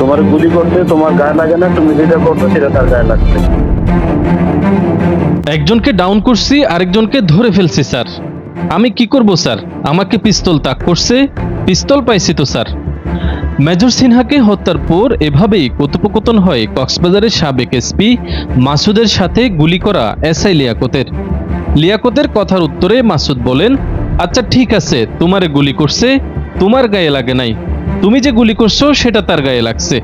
তোমার গুলি করতে তোমার গায়ে লাগে না তুমি যেটা করছ সেটা তার গায়ে লাগছে। একজনকে ডাউন করছি আরেকজনকে ধরে ফেলছি স্যার। আমি কি করব স্যার? আমাকে পিস্তল তাক করছে পিস্তল পাইছি তো স্যার। মেজর সিনহাকে হত্যার পর এভাবেই কথোপকথন হয় কক্সবাজারের সাবেক এসপি মাসুদের সাথে গুলি করা এসআই লিয়াকতের। লিয়াকতের কথার উত্তরে মাসুদ বলেন আচ্ছা ঠিক আছে তোমারে গুলি করছে তোমার গায়ে লাগে নাই। তুমি যে গুলি করছ, সেটা তার গায়ে লাগছে।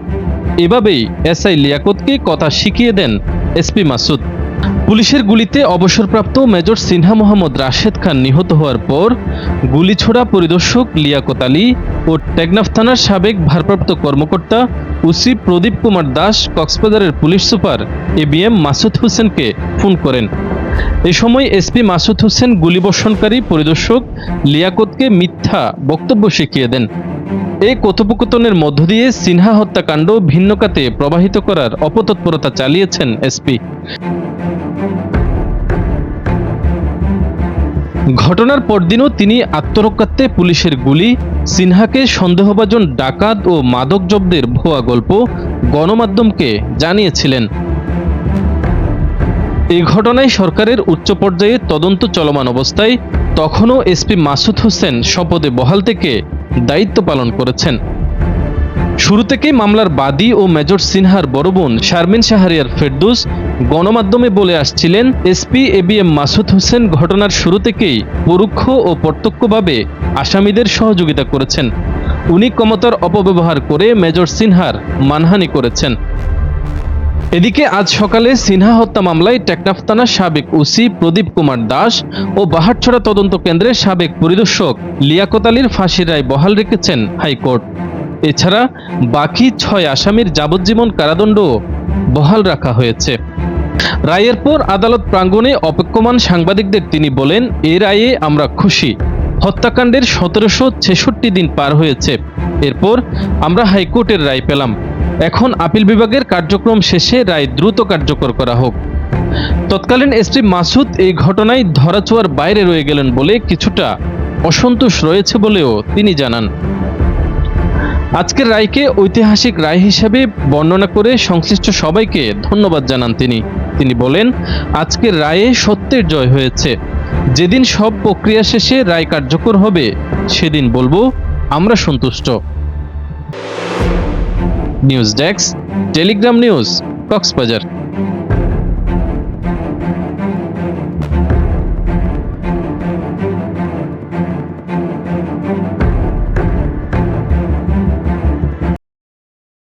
এভাবেই এসআই লিয়াকতকে কথা শিখিয়ে দেন এসপি মাসুদ। পুলিশের গুলিতে অবসরপ্রাপ্ত মেজর সিনহা মোহাম্মদ রাশেদ খান নিহত হওয়ার পর গুলিছোড়া পরিদর্শক লিয়াকত আলী ও টেকনাফ থানার সাবেক ভারপ্রাপ্ত কর্মকর্তা উসি প্রদীপ কুমার দাস কক্সবাজারের police super A B M Masud হোসেনকে ফোন করেন। এ সময় এসপি মাসুদ হোসেন গুলিবর্ষণকারী পরিদর্শক লিয়াকতকে মিথ্যা বক্তব্য শিখিয়ে দেন। এই কথোপকথনের মধ্য দিয়ে সিনহা হত্যাকাণ্ড ভিন্ন খাতে প্রবাহিত করার অপতৎপরতা চালিয়েছেন এসপি। ঘটনার পরদিনও তিনি আত্মরক্ষার্থে পুলিশের গুলি, সিনহাকে সন্দেহভাজন ডাকাত ও মাদক জব্দের ভুয়া গল্প গণমাধ্যমকে জানিয়েছিলেন। এই ঘটনায় সরকারের উচ্চ পর্যায়ে তদন্ত চলমান অবস্থায় তখনও এসপি মাসুদ হোসেন শপথে বহাল থেকে দায়িত্ব পালন করেছেন। শুরু থেকে মামলার বাদী ও মেজর সিনহার বড় বোন শারমিন শাহরিয়ার ফেরদুস গণমাধ্যমে বলে আসছিলেন, এসপি এবিএম মাসুদ হোসেন ঘটনার শুরু থেকেই পরোক্ষ ও প্রত্যক্ষভাবে আসামিদের সহযোগিতা করেছেন। উনি ক্ষমতার অপব্যবহার করে মেজর সিনহার মানহানি করেছেন। এদিকে আজ সকালে সিনহা হত্যা মামলায় টেকনাফ থানার সাবেক ওসি প্রদীপ কুমার দাস ও বাহারছড়া তদন্ত কেন্দ্রের সাবেক পরিদর্শক লিয়াকত আলীর ফাঁসির রায় বহাল রেখেছেন হাইকোর্ট। এছাড়া বাকি ছয় আসামির যাবজ্জীবন কারাদণ্ড বহাল রাখা হয়েছে। রায়ের পর আদালত প্রাঙ্গণে অপেক্ষমান সাংবাদিকদের তিনি বলেন, এ রায়ে আমরা খুশি। হত্যাকাণ্ডের সতেরোশো ছেষট্টি দিন পার হয়েছে। এরপর আমরা হাইকোর্টের রায় পেলাম। এখন আপিল বিভাগের কার্যক্রম শেষে রায় দ্রুত কার্যকর করা হোক। তৎকালীন এসপি মাসুদ এই ঘটনায় ধরাছোঁয়ার বাইরে রয়ে গেলেন বলে কিছুটা অসন্তোষ রয়েছে বলেও তিনি জানান। আজকের রায়কে ঐতিহাসিক রায় হিসেবে বর্ণনা করে সংশ্লিষ্ট সবাইকে ধন্যবাদ জানান তিনি। তিনি বলেন, আজকের রায়ে সত্যের জয় হয়েছে। যেদিন সব প্রক্রিয়া শেষে রায় কার্যকর হবে, সেদিন বলব, আমরা সন্তুষ্ট। news desk Telegram news Cox's Bazar